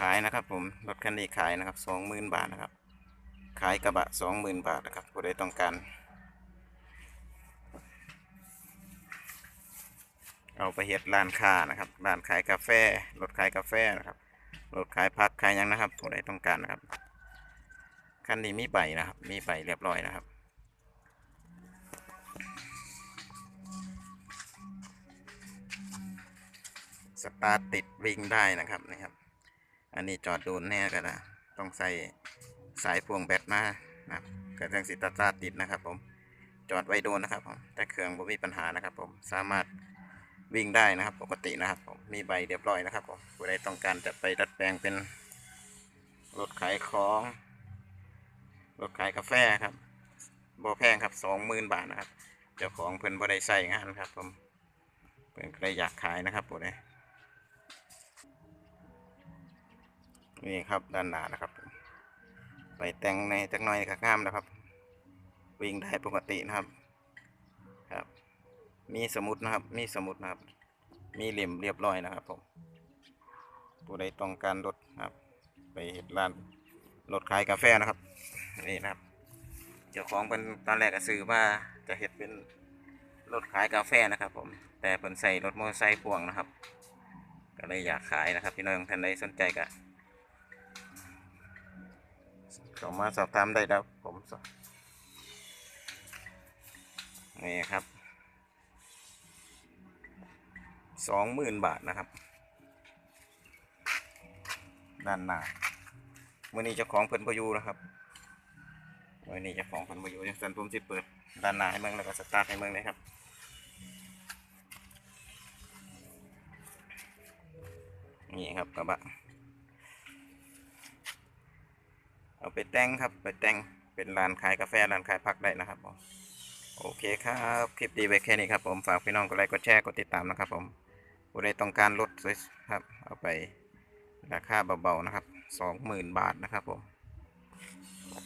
ขายนะครับ ผมรถคันนี้ขายนะครับสองหมื่นบาทนะครับ ขายกระบะสองหมื่นบาทนะครับผู้ใดต้องการ เอาไปเฮ็ดร้านค้านะครับร้านขายกาแฟรถขายกาแฟนะครับรถขายผักขายยังนะครับผู้ใดต้องการนะครับคันนี้มีใบนะครับ มีใบเรียบร้อยนะครับสตาร์ทติดวิ่งได้นะครับนี่ครับ อันนี้จอดโดนแน่กันนะต้องใส่สายพวงแบตมานะครับกระทั่งสิตาร์ทติดนะครับผมจอดไว้โดนนะครับผมแต่เครื่องบ่มีปัญหานะครับผมสามารถวิ่งได้นะครับ ปกตินะครับผมมีใบเรียบร้อยนะครับผมผู้ใดต้องการจะไปดัดแปลงเป็นรถขายของรถขายกาแฟครับบ่แพงครับสองหมื่นบาทนะครับ เจ้าของเพิ่นบ่ได้ใส่งานครับผมเพิ่นก็เลยอยากขายนะครับผู้ใดนี่ นี่ครับด้านหน้านะครับผมไปแต่งในจักหน่อยก็งามนะครับ วิ่งได้ปกตินะครับครับ มีสมุดนะครับ มีสมุดนะครับ มีเหลี่ยมเรียบร้อยนะครับผมผู้ใดต้องการรถครับ ไปเห็ดร้านรถขายกาแฟนะครับนี่นะครับเจ้าของเป็นตอนแรกก็ซื้อว่าจะเห็ดเป็นรถขายกาแฟนะครับ ผม แต่เพิ่นใส่รถมอเตอร์ไซค์พ่วงนะครับ ก็เลยอยากขายนะครับ พี่น้องท่านใดสนใจก็ สามาสอบถามได้ครับผมสนี่ครับสองหมื่นบาทนะครับ ด้านหน้ามื่อนี้เจ้าของเพิ่นพออยูนะครับมื่อนี้เจ้าของเพิ่นพออยูจังสันผมสิเปิดด้านหน้าให้เมืองแล้วก็สตาร์ทให้เมืองเลยครับนี่ครับกระบะ เอาไปแต่งครับไปแต่งเป็นร้านขายกาแฟร้านขายผักได้นะครับผมโอเคครับคลิปดีไว้แค่นี้ครับผมฝากพี่น้องกดไลค์กดแชร์กดติดตามนะครับผมผู้ใดต้องการลดสวยครับเอาไปราคาเบาๆนะครับสองหมื่นบาทนะครับผม